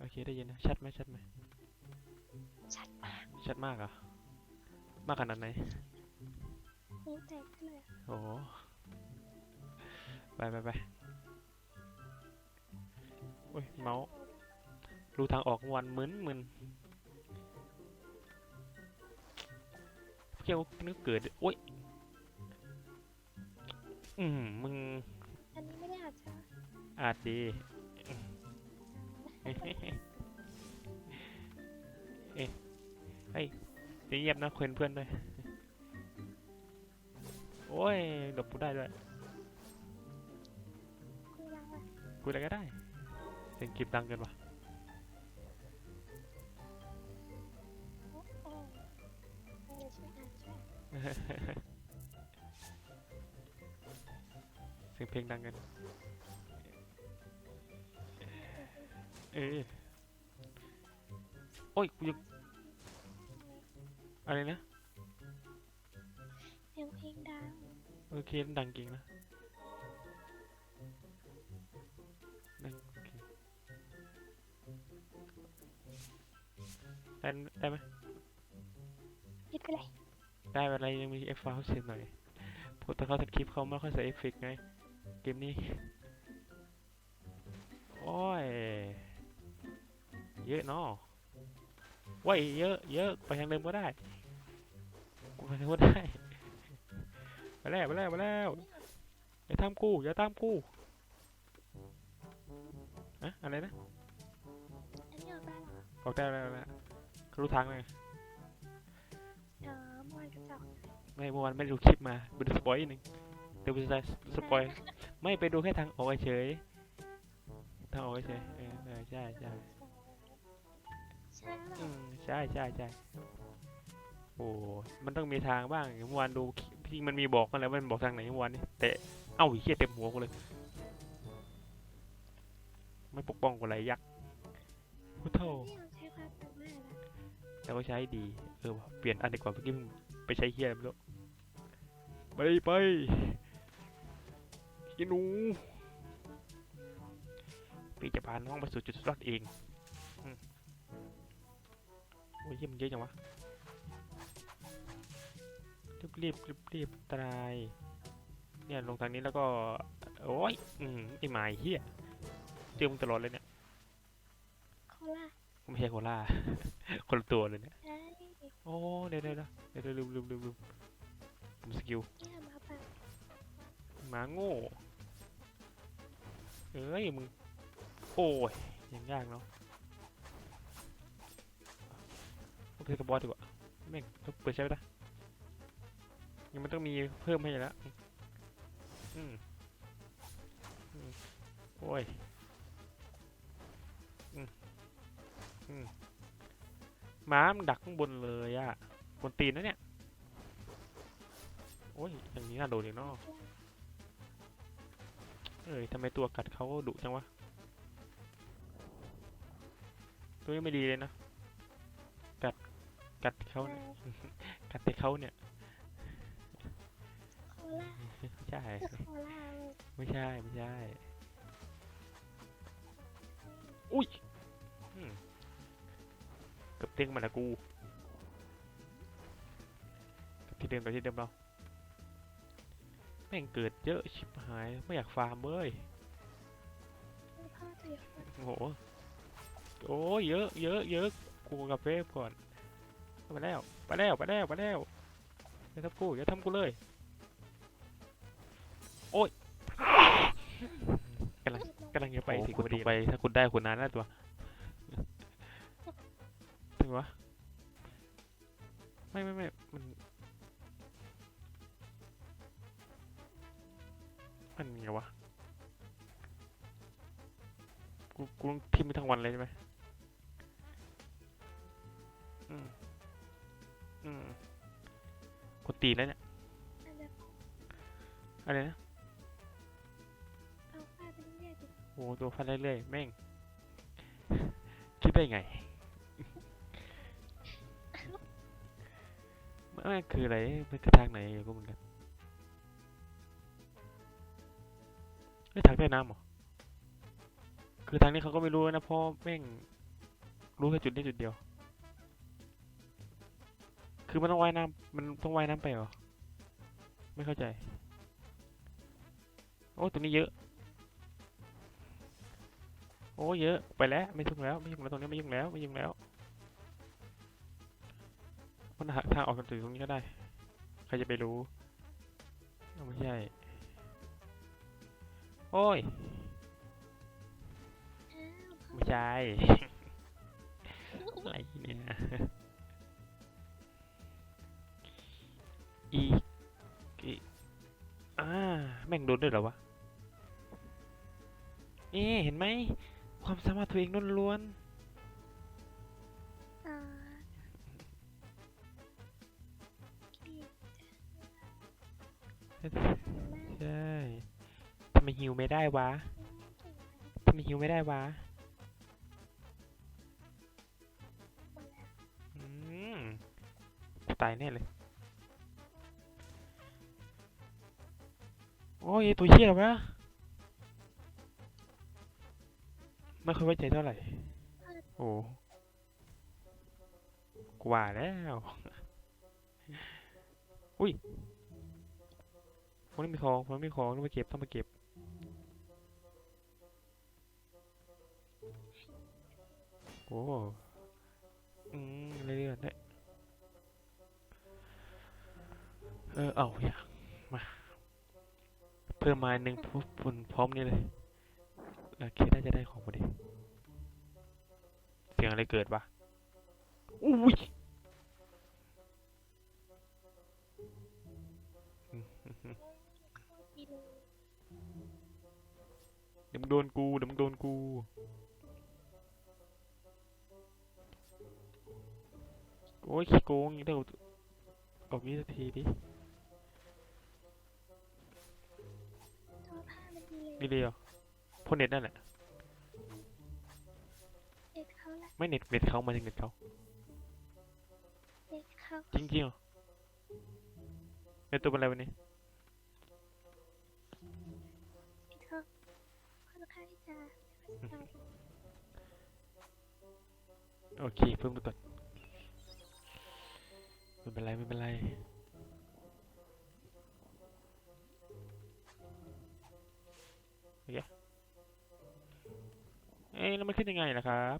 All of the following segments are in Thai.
โอเคได้ยินนะชัดไหมชัดไหมชัดมากชัดมากเหรอะมากขนาดไหนหูแตกเลยโอ้โหไปไปไปโอ้ยเมาส์รู้ทางออกวันมึนมึนเกี่ยวนึกเกิดโอ้ยอืมมึง อันนี้ไม่ได้อาจจะอาจดี เอ๊ะเฮ้ยเงียบนะเพื่อนเพื่อนด้วย โอ้ยหลบกูได้ด้วยคุยคุยอะไรก็ได้เสียงคลิปดังเกินวะเสียงเพลงดังกัน ออโอ้ยกูยังอะไรนะเสียงเพลงดังโอเคดังจริงนะดังโอเคได้ได้ไหมปิดไปเลยได้อะไรยังมีเอฟฟ้าเสียงหน่อยพวกตอนเขาตัดคลิปเขาไม่ค่อยใส่เอฟเฟกต์ไง เกมนี้ โอ้ย เยอะเนาะว้ยเยอะเยอะไปทางเดิมก็ได้กูไปทางก็ได้ไปแล้วไปแล้วไปแล้วอย่าตามกูอย่าตามกูอะอะไรนะอันนี้ออกได้เหรอออกได้แล้วแล้วรู้ทางเลยเออเมื่อวานกระจอกไม่เมื่อวานไม่ได้ดูคลิปมาไปดูสปอยล์นิดนึงเดี๋ยวไปสสปอยล์ไม่ไปดูแค่ทางออกเฉยทางออกเฉยเออเออใช่ใช่ ใช่เหรอือมใช่ใช่ใช่โอ้มันต้องมีทางบ้างเมื่อวานดูคลิปที่มันมีบอกมาแล้วมันบอกทางไหนเมื่อวานนี้แต่เอ้าไอ้เหี้ยเต็มหัวกูเลย ไม่ปกป้องกูเลยยักษ์โอ้โธ่นี่เราใช้ความสามารถแล้วแต่ก็ใช้ดีเออว่ะเปลี่ยนอันดีกว่าเมื่อกี้มึงไปใช้เหี้ยไม่รู้ไปไปกินหนูพี่จะพาน้องไปสู่จุดสุดยอดเองอืมโอ้ยเหี้ยมันเยอะจังวะรีบรีบรีบรีบตรายเนี่ยลงทางนี้แล้วก็ โอ้ยอืมไอหมายเฮียเจอมึงตลอดเลยเนี่ยโคล่าไม่ใช่โคล่าคนละตัวเลยเนี่ย ใช่โอ้เดี๋ยวเดี๋ยวเดี๋ยวเดี๋ยวลืมลืมลืมลืมผมสกิลเนี่ยมาแบบหมาโง่เอ้ยมึง โอ้ยยังยากเนาะ เคกับบอสดีกว่าแม่งเปิดใช้ไปละยังไมันต้องมีเพิ่มให้แล้วอืมโอ้ยม้ามันดักข้างบนเลยอะบนตีนนะเนี่ย โอ้ย อย่างนี้น่าโดนอีกเนาะเอ้ยทำไมตัวกัดเขาดุจังวะ ตัวนี้ไม่ดีเลยนะ กัดเขาเนี่ยกัดแต่เขาเนี่ยโคล่าใช่คือโคล่าเลยไม่ใช่ไม่ใช่ อุ้ยอืมเกือบเต้งมาละกูกลับที่เดิมไปที่เดิมเราแม่งเกิดเยอะชิบหายไม่อยากฟาร์มเว้ยคือพ่อจะยกโอ้โหโอ้ยเยอะเยอะเยอะกูกับเฟฟก่อน ไปแล้วไปแล้วไปแล้วไปแล้วอย่าทำกูอย่าทำกูเลย โอ้ยกำลังกำลังจะไปถึงพอดีไป ถ้าคุณได้คุณนานแล้วตัวถึงวะไม่ไม่ไม่มันมันไงวะกูกูต้องทิมไปทั้งวันเลยใช่ไหมอืม อืมกดตีนแล้วเนี่ยอันแบบอะไรนะเอาผ้าไปเรื่อยๆดิโอ้ตัวฟันเรื่อยๆแม่ง คิดได้ไงไม่คืออะไรมันคือทางไหนก็เหมือนกันเฮ้ยทางใต้น้ำเหรอ คือทางนี้เขาก็ไม่รู้นะเพราะแม่งรู้แค่จุดนี้จุดเดียว คือมันต้องว่ายน้ำมันต้องว่ายน้ำไปเหรอ ไม่เข้าใจ โอ้ตรงนี้เยอะ โอ้เยอะ ไปแล้ว ไม่ยุ่งแล้ว ไม่ยุ่งแล้วตรงนี้ไม่ยุ่งแล้ว ไม่ยุ่งแล้วมันหาทางออกจากตรงนี้ก็ได้ ใครจะไปรู้ไม่ใช่ โอ้ย ไม่ใช่ อะไรเนี่ย แม่งโดนด้วยเหรอวะ เอ๊เห็นไหม ความสามารถตัวเองล้วนอ่าเกลียดๆใช่ทำไมหิวไม่ได้วะทำไมหิวไม่ได้วะอืมตายแน่เลย โอ้ยตัวเหี้ยวะไม่ค่อยไว้ใจเท่าไหร่ โอ้กว่าแล้ว อุ้ยคนนี้มีของคนนี้มีของต้องมาเก็บต้องมาเก็บ โอ้อืมเรื่อยๆได้เออ เอาอย่ามา เพิ่มมาหนึ่งปุ๊บปุ่นพร้อมนี่เลยโอเคน่าจะได้ของพอดีเสียงอะไรเกิดวะอุ้ยเดี๋ยวมึงโดนกูเดี๋ยวมึงโดนกูโอ้ยขี้โกงอย่างเดียวออกนี้สักทีดิ ดีเลยนี่เลยเหรอพ่นเน็ตนั่นแหละ เด็กเขาละไม่เน็ตเน็ตเขามาถึงเน็ตเขาเด็กเขาจริงจริงๆเหรอเน็ตตัวเป็นอะไรวันนี้ เด็กเขาค่อนข้างที่จะไม่ค่อยสบายโอเคเพิ่มดูก่อนไม่เป็นไรไม่เป็นไร โอเคเอ้ยแล้วมันขึ้นยังไงล่ะครับ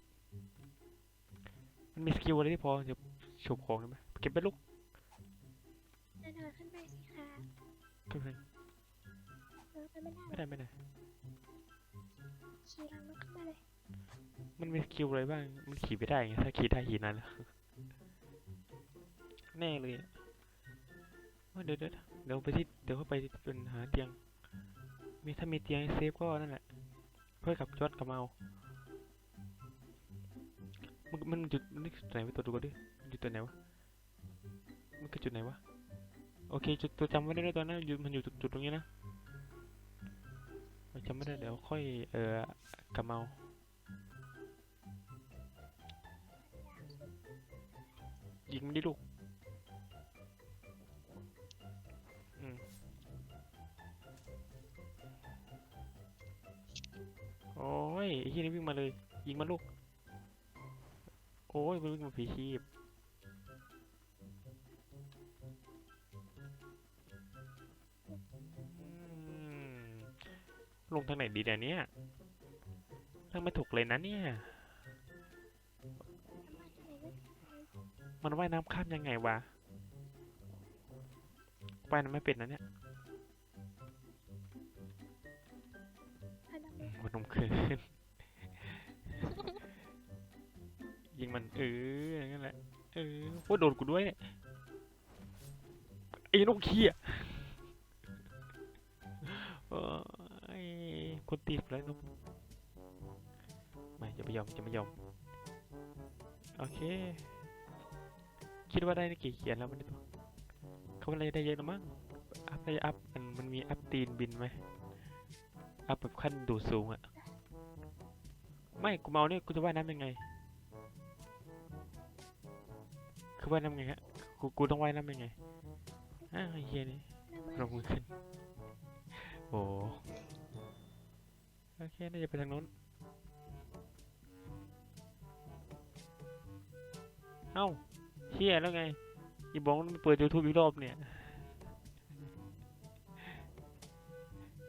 มันมีสกิลอะไรที่พอจะฉกของได้ไหมเก็บไปลูกเดินขึ้นไปสิคะขึ้นไปเออไปไม่ได้ไม่ได้ไม่ได้ ขี่หลังรถขึ้นมาเลยมันมีสกิลอะไรบ้าง มันขี่ไม่ได้ไงถ้าขี่ได้ขี่นานแล้วแน่เลยอะเอ้ยเดี๋ยวเดี๋ยวเดี๋ยวไปที่เดี๋ยวเข้าไปเป็นหาเตียง มีถ้ามีเตียงให้เซฟก็นั่นแหละ เพื่อกับยอดกับเอา มันมันจุดมันจุดไหนวะตัวดูกันดิมันอยู่ตัวไหนวะ มันคือจุดไหนวะ โอเคจุดตัวจำไว้ได้ด้วตอนนั้นอยู่มันอยู่จุดตรงนี้นะจำไม่ได้เดี๋ยวค่อยเออกลับมาอายิงมันดิลูก โอ้ยไอ้ที่นี่วิ่งมาเลย ยิงมันลูก โอ้ยมันวิ่งมาผีชีพลงทางไหนดีเนี่ยเนี่ยทางไม่ถูกเลยนะเนี่ยมันอะไรไม่เป็นไรมันว่ายน้ำข้ามยังไงวะว่ายน้ำไม่เป็นนะเนี่ย น ยิงมันเอออย่างนั้นแหละ เออโอ้ยโดนกูด้วยเนี่ยไอ้นกเขี้อะโอ้คนตีบแล้วนกไม่จะไม่ยอมจะไม่ยอม โอเค คิดว่าได้กี่เขียนแล้วมันได้ตัวเขาอะไรได้เยอะมั้งอัพได้อัพมันมันมีอัพตีนบินไหมอัพแบบขั้นดูดสูงอะ ไม่กูเมาเนี่ยกูจะว่ายน้ำยังไง คือว่ายน้ำไงฮะกูกูต้องว่ายน้ำยังไงอ้าวไอ้เฮียนี่น้ำมันลงมือขึ้นโอ้โอเคน่าจะไปทางโน้นเอ้าเชี่ยแล้วไงอีบองมันเปิดยูทูบอีกรอบเนี่ย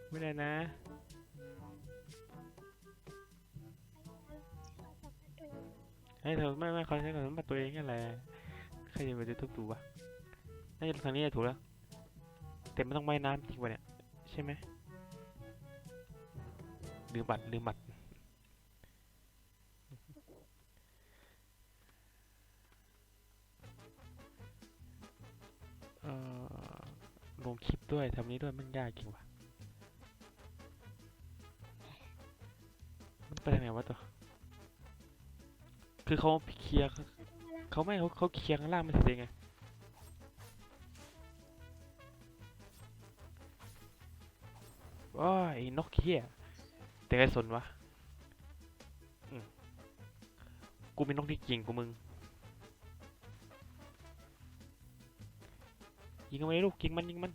ไม่ได้นะ ให้เธอไม่ไม่เขาใช้ความสามาตัวเองนั่แหละใครจะไปยูทูบดูวะน่าจะทางนี้ถูกแล้วแต่ไม่ต้องว่ายน้ำจริงวะเนี่ยใช่ไหมลืมบัตรลืมบัตรเอ่อลงคลิปด้วยทำนี้ด้วยมันยากจริงวะมันไปทางไหนวะตัว คือเขาเคลียร์เขาไม่เขาเขาเคลียร์ข้างล่างไม่เสร็จไงว้าไอ้นกเฮียแต่ไอ้สนวะกูเป็นนกที่เก่งกูมึง ยิงมันเลยลูกยิงมันยิงมัน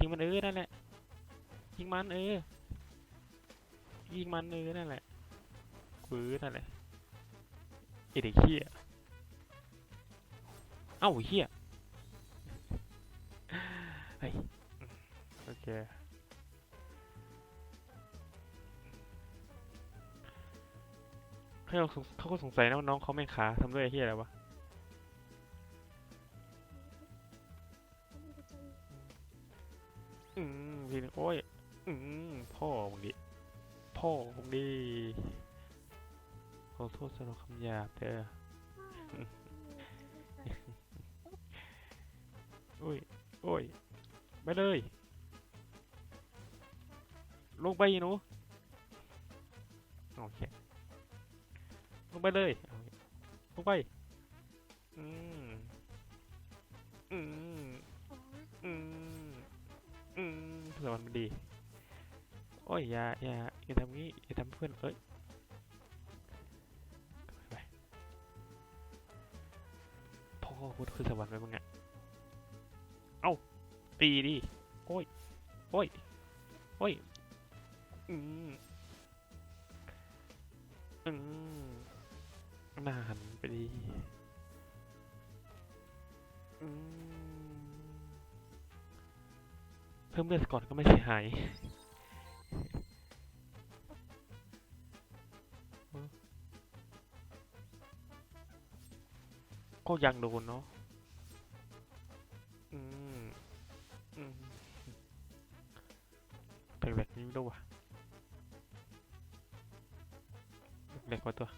ยิงมันเออนั่นแหละยิงมันเออยิงมันเออนั่นแหละกูเออนั่นแหละ ไอเด็กเฮียเอ้าเฮียเฮ้ยโอเคเขาสงเขาก็สงสัยนะว่าน้องเขาไม่ขาทำด้วยเฮียอะไรวะ เด้อโอ้ย โอ้ย ไปเลย ลงไปหนูโอเค ลงไปเลย ลงไป อืม อืม อืม อืมเผื่อมันดี โอ้ย อย่า อย่าอย่าทำงี้ อย่าทำเพื่อน เอ้ย อพูดคือสวรรค์ไปมึงอะเอ้า ตีดิ โอ้ย โอ้ย โอ้ย อืมอืมหน้าหันไปดีอืมเพิ่มเลือดก่อนก็ไม่เสียหาย ก็ยังโดนเนาะอืมอืมแปลกๆนี้ไม่รู้ว่ะแปลกๆกว่าตัว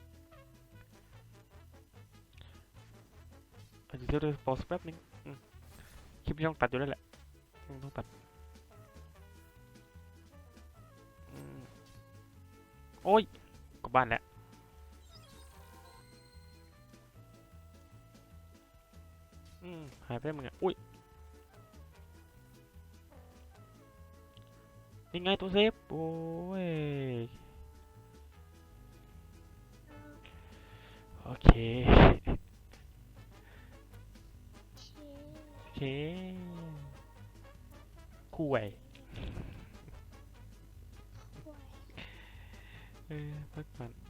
อาจจะเดี๋ยวเดี๋ยวปอสแป๊บนึงคลิปนี้ต้องตัดอยู่แล้วแหละต้องตัดโอ้ยกลับบ้านแล้ว อืมหายไปได้มึงอะอุ้ยนี่ไงตัวเซฟ โอ้ย โอเค โอเคโอเคคู่ไหวป่วยเออพักก่อน